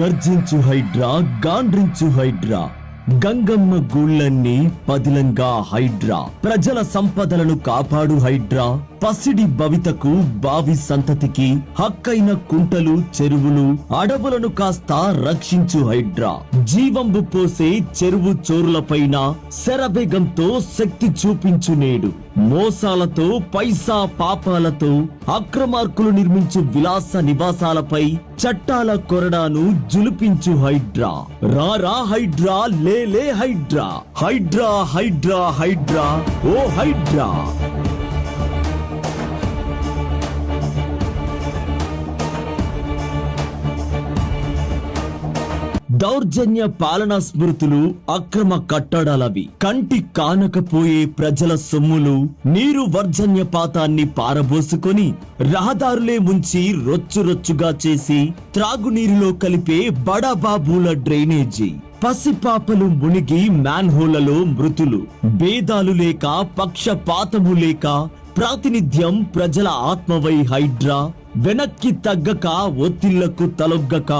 గర్జించు హైడ్రా గాండ్రించు హైడ్రా. గంగమ్మ గూళ్ళన్నీ పదిలంగా హైడ్రా. ప్రజల సంపదలను కాపాడు హైడ్రా. పసిడి భవితకు బావి సంతతికి హక్కైన కుంటలు చెరువులు అడవులను కాస్త రక్షించు హైడ్రా. జీవంబు పోసే చెరువు చోరులపైన శరవేగంతో శక్తి చూపించు నేడు. మోసాలతో పైసా పాపాలతో అక్రమార్కులు నిర్మించు విలాస నివాసాలపై చట్టాల కొరడాను జులిపించు హైడ్రా. రారా హైడ్రా లే లే హైడ్రా. హైడ్రా హైడ్రా హైడ్రా. ఓ హైడ్రా. దౌర్జన్య పాలనా స్మృతులు అక్రమ కట్టడాలవి. కంటి కానకపోయే ప్రజల సొమ్ములు నీరు వర్జన్యపాతాన్ని పారబోసుకొని రహదారులే ముంచి రొచ్చు రొచ్చుగా చేసి త్రాగునీరులో కలిపే బడాబాబుల డ్రైనేజీ. పసిపాపలు మునిగి మ్యాన్హోలలో మృతులు. భేదాలు లేక పక్షపాతము లేక ప్రాతినిధ్యం ప్రజల ఆత్మవై హైడ్రా. వెనక్కి తగ్గక ఒత్తిళ్ళకు తలొగ్గక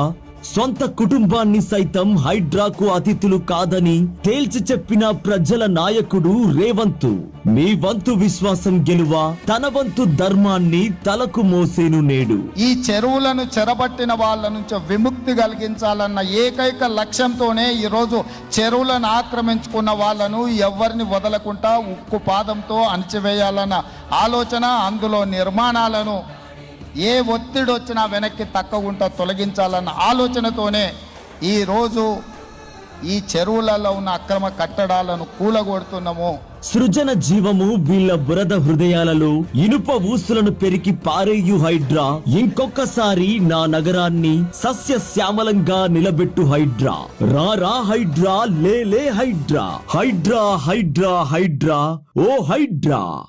సొంత కుటుంబాన్ని సైతం హైడ్రాకు అతిథులు కాదని తేల్చి చెప్పిన ప్రజల నాయకుడు రేవంతు. మీ వంతు విశ్వాసం గెలువ తన వంతు ధర్మాన్ని తలకు మోసేను నేడు. ఈ చెరువులను చెరబట్టిన వాళ్ళ నుంచి విముక్తి కలిగించాలన్న ఏకైక లక్ష్యంతోనే ఈరోజు చెరువులను ఆక్రమించుకున్న వాళ్ళను ఎవరిని వదలకుండా ఉక్కు పాదంతో అణచివేయాలన్న ఆలోచన అందులో నిర్మాణాలను ఏ ఒత్తిడి వచ్చినా వెనక్కి తక్కకుండా తొలగించాలన్న ఆలోచనతోనే ఈరోజు ఈ చెరువులలో ఉన్న అక్రమ కట్టడాలను కూలగొడుతున్నాము. సృజన జీవము వీళ్ళ బురద హృదయాలలో ఇనుప ఊసులను పెరికి పారేయు హైడ్రా. ఇంకొకసారి నా నగరాన్ని సస్య శ్యామలంగా నిలబెట్టు హైడ్రా. రారా హైడ్రా లే లే హైడ్రా. హైడ్రా హైడ్రా హైడ్రా. ఓ హైడ్రా.